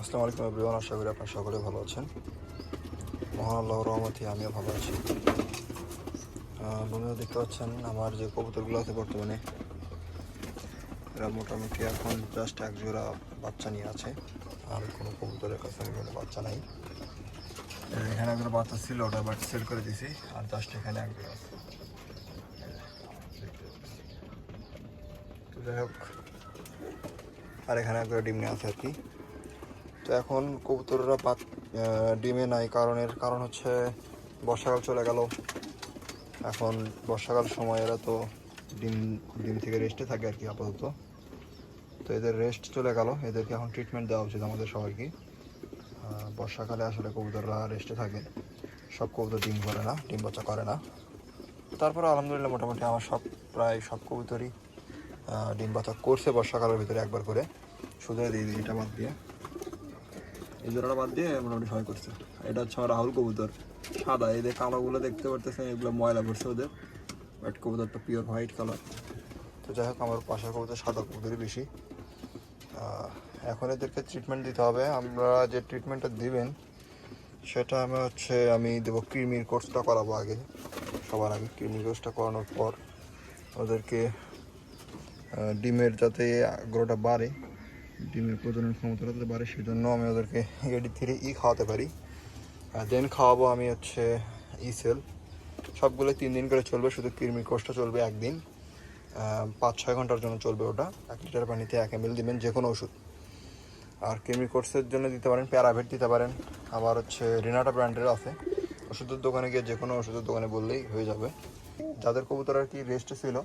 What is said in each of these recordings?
আসসালামু আলাইকুম এভরিওয়ান আশা করি আপনারা সকলে ভালো আছেন। মহান আল্লাহর রহমতে আমিও ভালো আছি। বন্ধুরা, দেখতে পাচ্ছেন আমার যে কবুতরগুলো আছে বর্তমানে, এরা মোটামুটি এখন জাস্ট এক জোড়া বাচ্চা নিয়ে আছে। আর কোনো কবুতরের কাছে আমি কোনো বাচ্চা নাই। এখানে একজোড়া বাচ্চা ছিল, ওটা বাট সেল করে দিয়েছি আর জাস্ট এখানে এক জোড়া আছে যাই হোক, আর এখানে একজোড়া ডিম নিয়ে আছে আর কি। তো এখন কবুতররা পাত ডিমে নাই কারণের কারণ হচ্ছে বর্ষাকাল চলে গেল। এখন বর্ষাকাল সময় এরা তো ডিম ডিম থেকে রেস্টে থাকে আর কি আপাতত। তো এদের রেস্ট চলে গেল, এদেরকে এখন ট্রিটমেন্ট দেওয়া উচিত আমাদের সবাইকে। বর্ষাকালে আসলে কবুতররা রেস্টে থাকে। সব কবুতর ডিম করে না, ডিম বাচ্চা করে না। তারপরে আলহামদুলিল্লাহ মোটামুটি আমার সব, প্রায় সব কবুতরই ডিম বাচ্চা করছে বর্ষাকালের ভিতরে একবার করে। শুধু দিই এটা বাদ দিয়ে। এই জোড়াটা বাদ দিয়ে মোটামুটি সবাই করছে। এটা হচ্ছে আমার রাহুল কবুতর, সাদা। যে কালোগুলো দেখতে পারতেছেন, এগুলো ময়লা পড়ছে ওদের। বাট কবুতরটা পিওর হোয়াইট কালার তো যাই হোক, আমার পাশের কবুতর সাদা কবুতরই বেশি। এখন এদেরকে ট্রিটমেন্ট দিতে হবে। আমরা যে ট্রিটমেন্টটা দিবেন, সেটা আমি হচ্ছে আমি দেবো কৃমির কোর্সটা করাবো আগে। সবার আগে কৃমির কোর্সটা করানোর পর ওদেরকে ডিমের যাতে আগ্রহটা বাড়ে ডিমের প্রজনন ক্ষমতাটা যাতে সেই জন্য আমি ওদেরকে এডি থ্রি ই খাওয়াতে পারি। আর দেন খাওয়াবো আমি হচ্ছে ই সেল। সবগুলো তিন দিন করে চলবে, শুধু কৃমি কোর্সটা চলবে একদিন। পাঁচ ছয় ঘণ্টার জন্য চলবে ওটা, এক লিটার পানিতে এক এম দিবেন যে কোনো ওষুধ। আর কৃমি কোর্সের জন্য দিতে পারেন, প্যারাভেট দিতে পারেন। আবার হচ্ছে রিনাটা ব্র্যান্ডের আছে। ওষুধের দোকানে গিয়ে যে কোনো ওষুধের দোকানে বললেই হয়ে যাবে। যাদের কবুতর আর কি রেস্টে ছিল,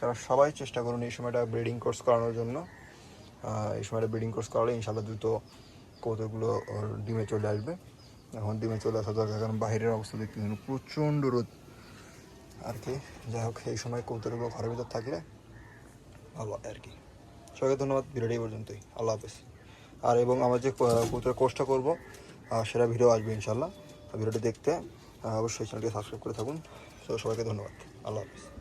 তারা সবাই চেষ্টা করুন এই সময়টা ব্রিডিং কোর্স করানোর জন্য। এই সময়টা ব্রিডিং কোর্স করালে ইনশাল্লাহ দ্রুত কবুতরগুলো ডিমে চলে আসবে। এখন ডিমে চলে আসা দরকার, কারণ বাইরের অবস্থা দেখতে প্রচণ্ড রোদ। আর কি, যাই হোক, এই সময় কবুতরগুলো ঘরের ভিতর থাকলে ভালো আর কি। সবাইকে ধন্যবাদ, ভিডিওটি পর্যন্তই। আল্লাহ হাফেজ। আর এবং আমার যে কবুতরের কোর্সটা করব সেটা ভিডিও আসবে ইনশাল্লাহ। ভিডিওটি দেখতে অবশ্যই চ্যানেলটি সাবস্ক্রাইব করে থাকুন। তো সবাইকে ধন্যবাদ। আল্লাহ হাফেজ।